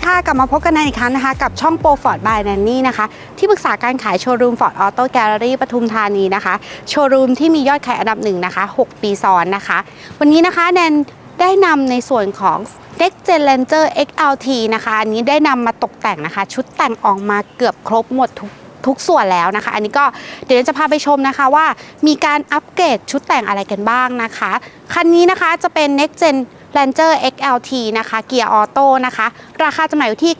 ดีค่ะ กลับมาพบกันในอีกครั้งนะคะ กับช่องโปรฟอร์ดบายแนนนี่นะคะ ที่ปรึกษาการขายโชว์รูมฟอร์ดออโต้แกลเลอรี่ปทุมธานีนะคะ โชว์รูมที่มียอดขายอันดับหนึ่งนะคะ 6 ปีซ้อนนะคะ วันนี้นะคะแนนได้นำในส่วนของ Next Gen Ranger XLT นะคะ อันนี้ได้นำมาตกแต่งนะคะ ชุดแต่งออกมาเกือบครบหมดทุกทุกส่วนแล้วนะคะ อันนี้ก็เดี๋ยวจะพาไปชมนะคะว่ามีการอัปเกรดชุดแต่งอะไรกันบ้างนะคะ คันนี้นะคะจะเป็น Next Gen Ranger XLT นะคะ เกียร์ออโต้นะคะ ราคาจำหน่ายอยู่ที่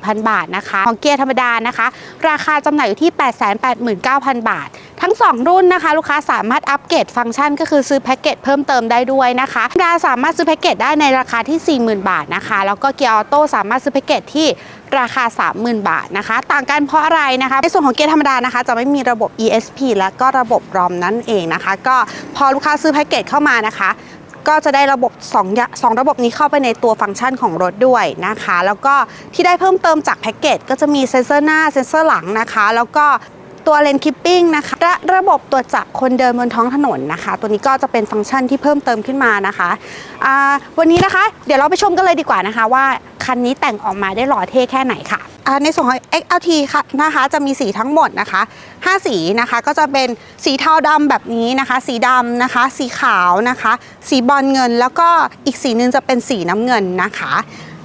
934,000 บาทนะคะ ของเกียร์ธรรมดานะคะ ราคาจำหน่ายอยู่ที่ 889,000 บาท ทั้ง 2 รุ่นนะคะ ลูกค้าสามารถอัปเกรดฟังก์ชัน ก็คือซื้อแพ็กเกจเพิ่มเติมได้ด้วยนะคะธรรมดาสามารถซื้อแพ็กเกจได้ในราคาที่ 40,000 บาทนะคะ แล้วก็เกียร์ออโต้สามารถซื้อแพ็กเกจที่ราคา 30,000 บาทนะคะ ต่างกันเพราะอะไรนะคะ ในส่วนของเกียร์ธรรมดานะคะ จะไม่มีระบบ ESP และก็ระบบ ROM นั่นเองนะคะ ก็พอลูกค้าซื้อแพ็กเกจเข้ามานะคะ ก็จะได้ระบบ2อยสองระบบนี้เข้าไปในตัวฟังก์ชันของรถด้วยนะคะ แล้วก็ที่ได้เพิ่มเติมจากแพ็กเกจก็จะมีเซ็นเซอร์หน้าเซ็นเซอร์หลังนะคะ แล้วก็ ตัวเลนคิปปิ้งนะคะและระบบตรวจจับคนเดินบนท้องถนนนะคะ ตัวนี้ก็จะเป็นฟังก์ชันที่เพิ่มเติมขึ้นมานะคะวันนี้นะคะ เดี๋ยวเราไปชมกันเลยดีกว่านะคะ ว่าคันนี้แต่งออกมาได้หล่อเท่แค่ไหนค่ะอ่าในส่วนของ XLT ค่ะนะคะจะมีสีทั้งหมดนะคะ 5 สีนะคะก็จะเป็นสีเทาดำแบบนี้นะคะ สีดำนะคะ สีขาวนะคะ สีบอลเงิน แล้วก็อีกสีหนึงจะเป็นสีน้ำเงินนะคะ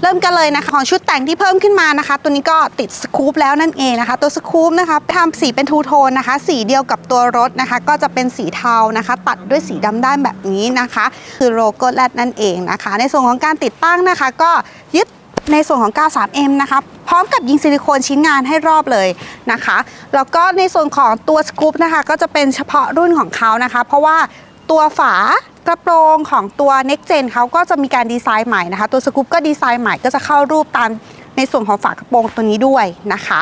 เริ่มกันเลยนะคะของชุดแต่งที่เพิ่มขึ้นมานะคะ ตัวนี้ก็ติดสกู๊ปแล้วนั่นเองนะคะ ตัวสกู๊ปนะคะทำสีเป็นทูโทนนะคะ สีเดียวกับตัวรถนะคะ ก็จะเป็นสีเทานะคะ ตัดด้วยสีดำด้านแบบนี้นะคะ คือโลโก้แรดนั่นเองนะคะ ในส่วนของการติดตั้งนะคะ ก็ยึดในส่วนของ 93M นะคะพร้อมกับยิงซิลิโคนชิ้นงานให้รอบเลยนะคะ แล้วก็ในส่วนของตัวสกู๊ปนะคะ ก็จะเป็นเฉพาะรุ่นของเขานะคะ เพราะว่าตัวฝา กระโปรงของตัว Next Gen เขาก็จะมีการดีไซน์ใหม่นะคะ ตัวสกู๊ปก็ดีไซน์ใหม่ก็จะเข้ารูปตามในส่วนของฝากระโปรงตัวนี้ด้วยนะคะ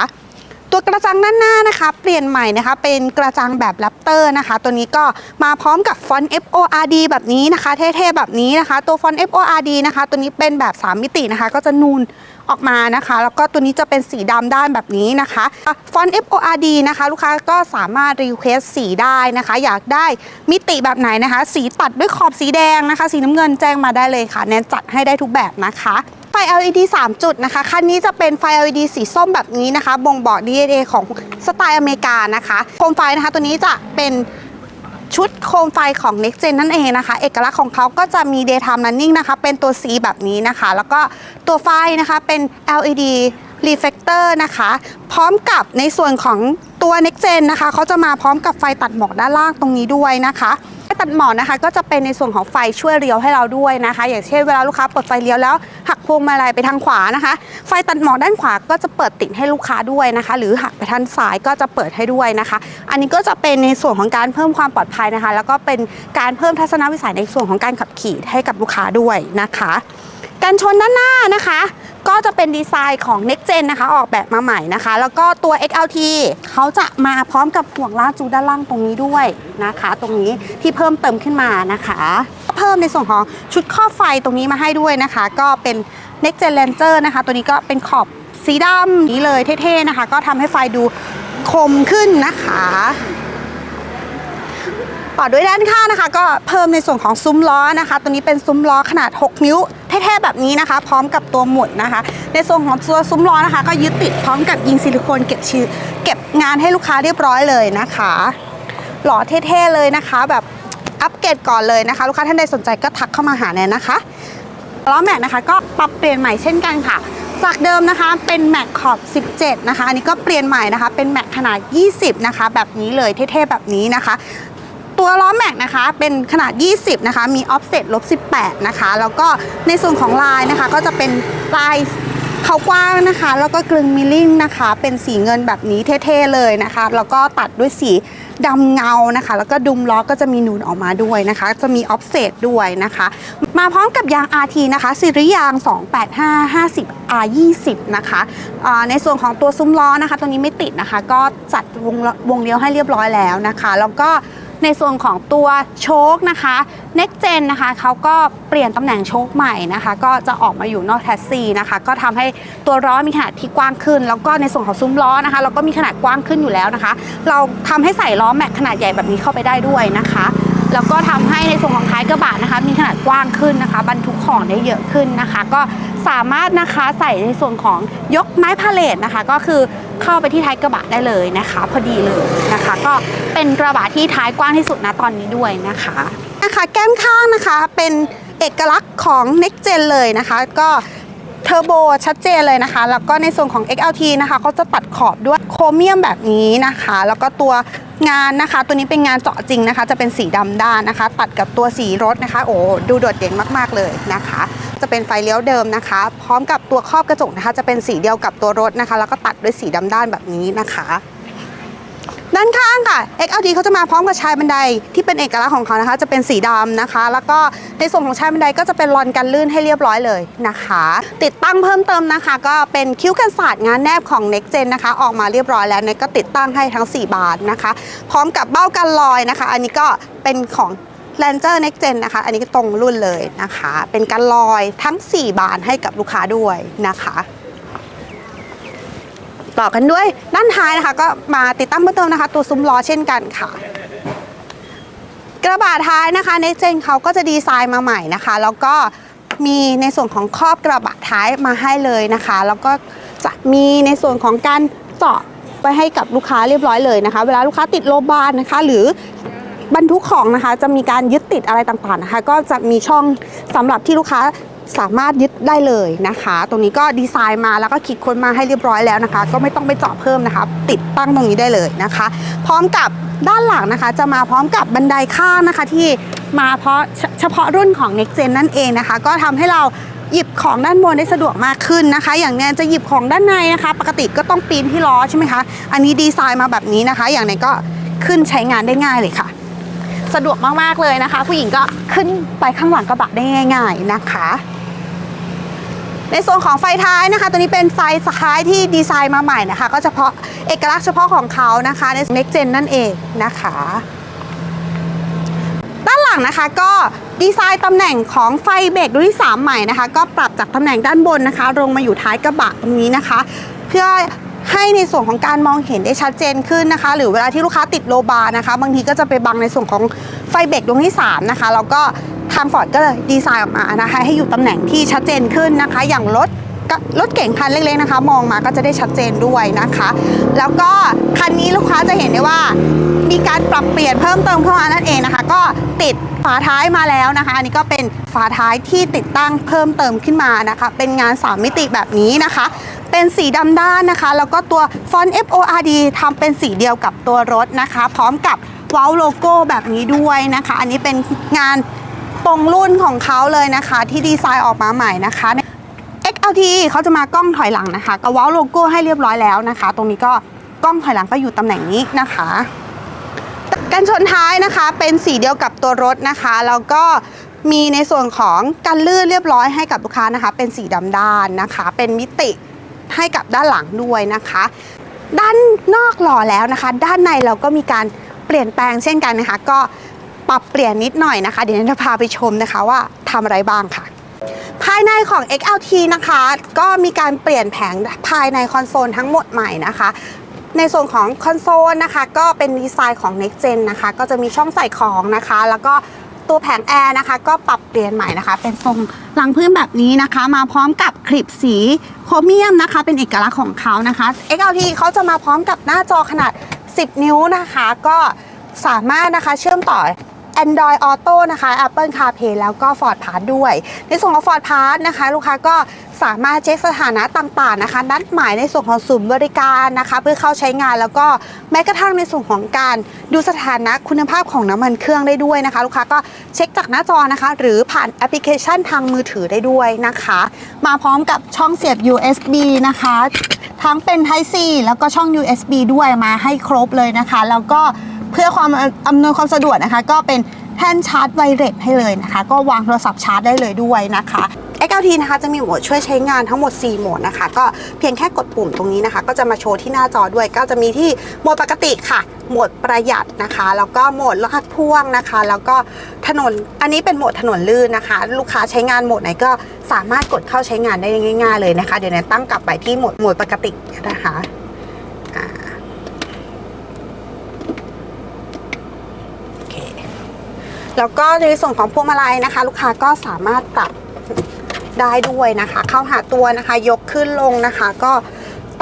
ตัวกระจังด้านหน้านะคะ เปลี่ยนใหม่นะคะ เป็นกระจังแบบแรปเตอร์นะคะ ตัวนี้ก็มาพร้อมกับฟอนต์ FORD แบบนี้นะคะ เท่ๆแบบนี้นะคะ ตัวฟอนต์ FORD นะคะ ตัวนี้เป็นแบบ 3 มิตินะคะ ก็จะนูน ออกมานะคะ แล้วก็ตัวนี้จะเป็นสีดำด้านแบบนี้นะคะฟอนต์ FORD นะคะ ลูกค้าก็สามารถรีเควสสีได้นะคะ อยากได้มิติแบบไหนนะคะ สีตัดด้วยขอบสีแดงนะคะ สีน้ำเงินแจ้งมาได้เลยค่ะแนนจัดให้ได้ทุกแบบนะคะไฟ LED 3 จุดนะคะ คันนี้จะเป็นไฟ LED สีส้มแบบนี้นะคะ บ่งบอก DNA ของสไตล์อเมริกานะคะ โคมไฟนะคะ ตัวนี้จะเป็น ชุดโคมไฟของ Next Gen นั่นเองนะคะ เอกลักษณ์ของเขาก็จะมี Daytime Running นะคะ เป็นตัวสีแบบนี้นะคะ แล้วก็ตัวไฟนะคะเป็น LED reflector นะคะ พร้อมกับในส่วนของตัว Next Gen นะคะเขาจะมาพร้อมกับไฟตัดหมอกด้านล่างตรงนี้ด้วยนะคะ ไฟตัดหมอกนะคะ ก็จะเป็นในส่วนของไฟช่วยเลี้ยวให้เราด้วยนะคะ อย่างเช่นเวลาลูกค้าเปิดไฟเลี้ยวแล้ว หักพวงมาลัยไปทางขวานะคะ ไฟตัดหมอกด้านขวาก็จะเปิดติดให้ลูกค้าด้วยนะคะ หรือหักไปทางซ้ายก็จะเปิดให้ด้วยนะคะ อันนี้ก็จะเป็นในส่วนของการเพิ่มความปลอดภัยนะคะ แล้วก็เป็นการเพิ่มทัศนวิสัยในส่วนของการขับขี่ให้กับลูกค้าด้วยนะคะกันชนด้านหน้านะคะ ก็จะเป็นดีไซน์ของ Next Gen นะคะ ออกแบบมาใหม่นะคะ แล้วก็ตัว XLT เขาจะมาพร้อมกับห่วงลากจูด้านล่างตรงนี้ด้วยนะคะ ตรงนี้ที่เพิ่มเติมขึ้นมานะคะ เพิ่มในส่วนของชุดครอไฟตรงนี้มาให้ด้วยนะคะ ก็เป็น Next Gen Ranger นะคะ ตัวนี้ก็เป็นขอบสีดำนี้เลยเท่ๆนะคะ ก็ทำให้ไฟดูคมขึ้นนะคะต่อด้วยด้านข้างนะคะ ก็เพิ่มในส่วนของซุ้มล้อนะคะ ตัวนี้เป็นซุ้มล้อขนาด 6 นิ้ว เท่ๆแบบนี้นะคะ พร้อมกับตัวหมุดนะคะ ในส่วนของตัวซุ้มล้อนะคะ ก็ยึดติดพร้อมกับยิงซิลิโคนเก็บชีเก็บงานให้ลูกค้าเรียบร้อยเลยนะคะ หล่อเท่ๆเลยนะคะ แบบอัปเกรดก่อนเลยนะคะ ลูกค้าท่านใดสนใจก็ทักเข้ามาหาแนนนะคะล้อแม็กนะคะ ก็ปรับเปลี่ยนใหม่เช่นกันค่ะจากเดิมนะคะเป็นแม็กขอบ 17 นะคะ อันนี้ก็เปลี่ยนใหม่นะคะ เป็นแม็กขนาด 20 นะคะ แบบนี้เลยเท่ๆแบบนี้นะคะ ตัวล้อแม็กนะคะ เป็นขนาด 20 นะคะ มีออฟเซตลบ 18 นะคะ แล้วก็ในส่วนของลายนะคะ ก็จะเป็นลายเขากว้างนะคะ แล้วก็กลึงมิลลิ่งนะคะ เป็นสีเงินแบบนี้เท่ๆเลยนะคะ แล้วก็ตัดด้วยสีดำเงานะคะ แล้วก็ดุมล้อก็จะมีนูนออกมาด้วยนะคะ จะมีออฟเซตด้วยนะคะ มาพร้อมกับยาง RT นะคะซีรีส์ยาง 285 50 R20 นะคะอ่าในส่วนของตัวซุ้มล้อนะคะ ตัวนี้ไม่ติดนะคะ ก็จัดวงวงเลี้ยวให้เรียบร้อยแล้วนะคะ แล้วก็ ในส่วนของตัวโชคนะคะ Next Gen นะคะเขาก็เปลี่ยนตำแหน่งโชคใหม่นะคะ ก็จะออกมาอยู่นอกแทสซีนะคะ ก็ทำให้ตัวล้อมีขนาดที่กว้างขึ้น แล้วก็ในส่วนของซุ้มล้อนะคะ เราก็มีขนาดกว้างขึ้นอยู่แล้วนะคะ เราทำให้ใส่ล้อแม็กขนาดใหญ่แบบนี้เข้าไปได้ด้วยนะคะ แล้วก็ทำให้ในส่วนของท้ายกระบะนะคะ มีขนาดกว้างขึ้นนะคะ บรรทุกของได้เยอะขึ้นนะคะ ก็สามารถนะคะใส่ในส่วนของยกไม้พาเลทนะคะ ก็คือเข้าไปที่ท้ายกระบะได้เลยนะคะ พอดีเลยนะคะ ก็เป็นกระบะที่ท้ายกว้างที่สุดนะตอนนี้ด้วยนะคะนะคะ แก้มข้างนะคะเป็นเอกลักษณ์ของ Next Gen เลยนะคะ ก็ อร์โบชัดเจนเลยนะคะ แล้วก็ในส่วนของ XLT นะคะเขาจะตัดขอบด้วยโครเมียมแบบนี้นะคะ แล้วก็ตัวงานนะคะ ตัวนี้เป็นงานเจาะจริงนะคะ จะเป็นสีดำด้านนะคะ ตัดกับตัวสีรถนะคะ โอ้ดูโดดเด่นมากๆเลยนะคะ จะเป็นไฟเลี้ยวเดิมนะคะ พร้อมกับตัวครอบกระจกนะคะ จะเป็นสีเดียวกับตัวรถนะคะ แล้วก็ตัดด้วยสีดำด้านแบบนี้นะคะ ด้านข้างค่ะ XLT เขาจะมาพร้อมกับชายบันไดที่เป็นเอกลักษณ์ของเขานะคะ จะเป็นสีดำนะคะ แล้วก็ในส่วนของชายบันไดก็จะเป็นรอนกันลื่นให้เรียบร้อยเลยนะคะ ติดตั้งเพิ่มเติมนะคะ ก็เป็นคิ้วกันศาสตร์งานแนบของ Next Gen นะคะ ออกมาเรียบร้อยแล้วเนี่ยก็ติดตั้งให้ทั้ง 4 บานนะคะ พร้อมกับเบ้ากันลอยนะคะ อันนี้ก็เป็นของ Ranger Next Gen นะคะ อันนี้ก็ตรงรุ่นเลยนะคะ เป็นกันลอยทั้ง 4 บานให้กับลูกค้าด้วยนะคะ ต่อกันด้วยด้านท้ายนะคะ ก็มาติดตั้งเพิ่มเติมนะคะ ตัวซุ้มล้อเช่นกันค่ะ กระบะท้ายนะคะในเจนเขาก็จะดีไซน์มาใหม่นะคะ แล้วก็มีในส่วนของครอบกระบะท้ายมาให้เลยนะคะ แล้วก็จะมีในส่วนของการเจาะไว้ให้กับลูกค้าเรียบร้อยเลยนะคะ เวลาลูกค้าติดโลบานนะคะ หรือบรรทุกของนะคะ จะมีการยึดติดอะไรต่างๆนะคะ ก็จะมีช่องสำหรับที่ลูกค้า สามารถยึดได้เลยนะคะ ตรงนี้ก็ดีไซน์มาแล้วก็คิดค้นมาให้เรียบร้อยแล้วนะคะ ก็ไม่ต้องไปเจาะเพิ่มนะคะ ติดตั้งตรงนี้ได้เลยนะคะ พร้อมกับด้านหลังนะคะ จะมาพร้อมกับบันไดข้างนะคะที่มาเพราะเฉพาะรุ่นของ Next Gen นั่นเองนะคะ ก็ทำให้เราหยิบของด้านบนได้สะดวกมากขึ้นนะคะ อย่างแนนจะหยิบของด้านในนะคะ ปกติก็ต้องปีนที่ล้อใช่ไหมคะ อันนี้ดีไซน์มาแบบนี้นะคะ อย่างแนนก็ขึ้นใช้งานได้ง่ายเลยค่ะ สะดวกมากๆเลยนะคะ ผู้หญิงก็ขึ้นไปข้างหลังกระบะได้ง่าย ๆนะคะ ในส่วนของไฟท้ายนะคะ ตัวนี้เป็นไฟท้ายที่ดีไซน์มาใหม่นะคะ ก็เฉพาะเอกลักษณ์เฉพาะของเขานะคะใน Next Gen นั่นเองนะคะ ด้านหลังนะคะก็ดีไซน์ตำแหน่งของไฟเบรกรุ่นที่3ใหม่นะคะ ก็ปรับจากตำแหน่งด้านบนนะคะ ลงมาอยู่ท้ายกระบะตรงนี้นะคะ เพื่อให้ในส่วนของการมองเห็นได้ชัดเจนขึ้นนะคะ หรือเวลาที่ลูกค้าติดโลบาร์นะคะ บางทีก็จะไปบังในส่วนของไฟเบรกดวงที่ 3 นะคะ แล้วก็ ทางฟอร์ดก็เลยดีไซน์ออกมานะคะ ให้อยู่ตำแหน่งที่ชัดเจนขึ้นนะคะ อย่างรถรถเก่งคันเล็กๆนะคะ มองมาก็จะได้ชัดเจนด้วยนะคะ แล้วก็คันนี้ลูกค้าจะเห็นได้ว่า มีการปรับเปลี่ยนเพิ่มเติมเข้ามานั่นเองนะคะ ก็ติดฝาท้ายมาแล้วนะคะ อันนี้ก็เป็นฝาท้ายที่ติดตั้งเพิ่มเติมขึ้นมานะคะ เป็นงาน 3 มิติแบบนี้นะคะ เป็นสีดำด้านนะคะ แล้วก็ตัวฟอนต์ FORD ทำเป็นสีเดียวกับตัวรถนะคะ พร้อมกับว้าโลโก้แบบนี้ด้วยนะคะ อันนี้เป็นงาน ตรงรุ่นของเขาเลยนะคะที่ดีไซน์ออกมาใหม่นะคะ XLT เขาจะมากล้องถอยหลังนะคะก็เว้าโลโก้ให้เรียบร้อยแล้วนะคะ ตรงนี้ก็กล้องถอยหลังก็อยู่ตำแหน่งนี้นะคะกันชนท้ายนะคะเป็นสีเดียวกับตัวรถนะคะแล้วก็มีในส่วนของกันลื่นเรียบร้อยให้กับลูกค้านะคะ เป็นสีดำด้านนะคะ เป็นมิติให้กับด้านหลังด้วยนะคะ ด้านนอกหล่อแล้วนะคะ ด้านในเราก็มีการเปลี่ยนแปลงเช่นกันนะคะ ก็ รับเปลี่ยนนิดหน่อยนะคะ เดี๋ยวจะพาไปชมนะคะว่าทำอะไรบ้างค่ะ ภายในของ XLT นะคะ ก็มีการเปลี่ยนแผงภายในคอนโซลทั้งหมดใหม่นะคะ ในส่วนของคอนโซลนะคะ ก็เป็นดีไซน์ของ Next Gen นะคะ ก็จะมีช่องใส่ของนะคะ แล้วก็ตัวแผงแอร์นะคะ ก็ปรับเปลี่ยนใหม่นะคะ เป็นทรงหลังพื้นแบบนี้นะคะ มาพร้อมกับคลิปสีโครเมียมนะคะ เป็นเอกลักษณ์ของเขานะคะ XLT เขาจะมาพร้อมกับหน้าจอขนาด 10 นิ้วนะคะ ก็สามารถนะคะเชื่อมต่อ Android Auto นะคะ Apple CarPlay แล้วก็ Ford Pass ด้วย ในส่วนของ Ford Pass นะคะ ลูกค้าก็สามารถเช็คสถานะต่างๆนะคะ นัดหมายในส่วนของศูนย์บริการนะคะ เพื่อเข้าใช้งานแล้วก็แม้กระทั่งในส่วนของการดูสถานะคุณภาพของน้ำมันเครื่องได้ด้วยนะคะ ลูกค้าก็เช็คจากหน้าจอนะคะ หรือผ่านแอปพลิเคชันทางมือถือได้ด้วยนะคะ มาพร้อมกับช่องเสียบ USB นะคะ ทั้งเป็น Type C แล้วก็ช่อง USB ด้วยมาให้ครบเลยนะคะ แล้วก็ เพื่อความอำนวยความสะดวกนะคะ ก็เป็นแท่นชาร์จไวเลสให้เลยนะคะ ก็วางโทรศัพท์ชาร์จได้เลยด้วยนะคะ XLT นะคะจะมีโหมดช่วยใช้งานทั้งหมด 4 โหมดนะคะ ก็เพียงแค่กดปุ่มตรงนี้นะคะ ก็จะมาโชว์ที่หน้าจอด้วย ก็จะมีที่โหมดปกติค่ะ โหมดประหยัดนะคะ แล้วก็โหมดลากพ่วงนะคะ แล้วก็ถนนอันนี้เป็นโหมดถนนลื่นนะคะ ลูกค้าใช้งานโหมดไหนก็สามารถกดเข้าใช้งานได้ง่าย ๆ เลยนะคะ เดี๋ยวแนนตั้งกลับไปที่โหมดโหมดปกตินะคะอ่าโอเค แล้วก็ในส่วนของพวงมาลัยนะคะ ลูกค้าก็สามารถปรับได้ด้วยนะคะ เข้าหาตัวนะคะ ยกขึ้นลงนะคะ ก็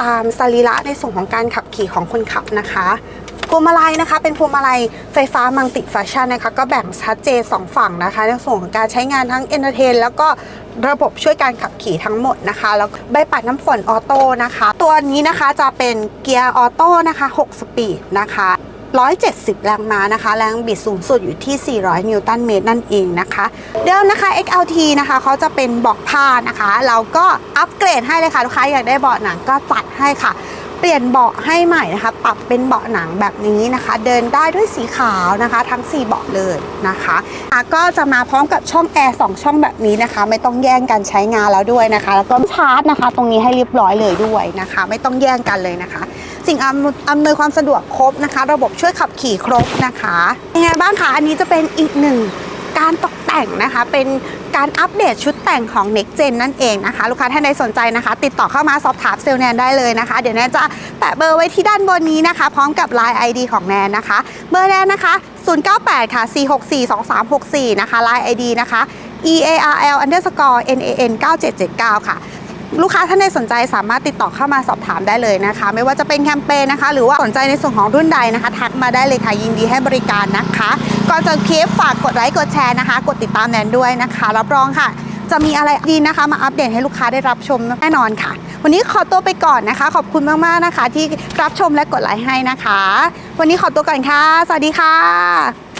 ตามสรีระในส่วนของการขับขี่ของคนขับนะคะพวงมาลัยนะคะ เป็นพวงมาลัยไฟฟ้ามัลติฟังชันนะคะ ก็แบ่งชัดเจนสองฝั่งนะคะ ในส่วนของการใช้งานทั้งเอนเตอร์เทนแล้วก็ระบบช่วยการขับขี่ทั้งหมดนะคะ แล้วใบปัดน้ำฝนออโต้นะคะ ตัวนี้นะคะจะเป็นเกียร์ออโต้นะคะ 6 สปีดนะคะ 170 แรงม้านะคะ แรงบิดสูงสุดอยู่ที่ 400 นิวตันเมตรนั่นเองนะคะ เดิมนะคะ XLT นะคะเขาจะเป็นเบาะผ้านะคะ เราก็อัปเกรดให้เลยค่ะ ลูกค้าอยากได้เบาะหนังก็จัดให้ค่ะเปลี่ยนเบาะให้ใหม่นะคะ ปรับเป็นเบาะหนังแบบนี้นะคะ เดินได้ด้วยสีขาวนะคะ ทั้ง 4 เบาะเลยนะคะก็จะมาพร้อมกับช่องแอร์2ช่องแบบนี้นะคะ ไม่ต้องแย่งกันใช้งานแล้วด้วยนะคะ แล้วก็ชาร์จนะคะ ตรงนี้ให้เรียบร้อยเลยด้วยนะคะ ไม่ต้องแย่งกันเลยนะคะ สิ่งอำอำนวยความสะดวกครบนะคะ ระบบช่วยขับขี่ครบนะคะยังไงบ้างคะอันนี้จะเป็นอีกหนึ่งการตกแต่งนะคะเป็นการอัปเดตชุดแต่งของ Next Gen นั่นเองนะคะ ลูกค้าท่านใดสนใจนะคะ ติดต่อเข้ามาสอบถามเซลล์แนนได้เลยนะคะ เดี๋ยวแนนจะแปะเบอร์ไว้ที่ด้านบนนี้นะคะ พร้อมกับ Line ID ของแนนนะคะ เบอร์แนนนะคะ 098 ค่ะ 464 2364 นะคะ Line ID นะคะ EARL underscore NAN 9779 ค่ะ ลูกค้าท่านใดสนใจสามารถติดต่อเข้ามาสอบถามได้เลยนะคะ ไม่ว่าจะเป็นแคมเปญนะคะ หรือว่าสนใจในส่วนของรุ่นใดนะคะ ทักมาได้เลยค่ะยินดีให้บริการนะคะก่อนจะคลิปฝากกดไลค์กดแชร์นะคะ กดติดตามแนนด้วยนะคะ รับรองค่ะ จะมีอะไรดีนะคะ มาอัปเดตให้ลูกค้าได้รับชมแน่นอนค่ะ วันนี้ขอตัวไปก่อนนะคะ ขอบคุณมากๆนะคะ ที่รับชมและกดไลค์ให้นะคะ วันนี้ขอตัวก่อนค่ะ สวัสดีค่ะ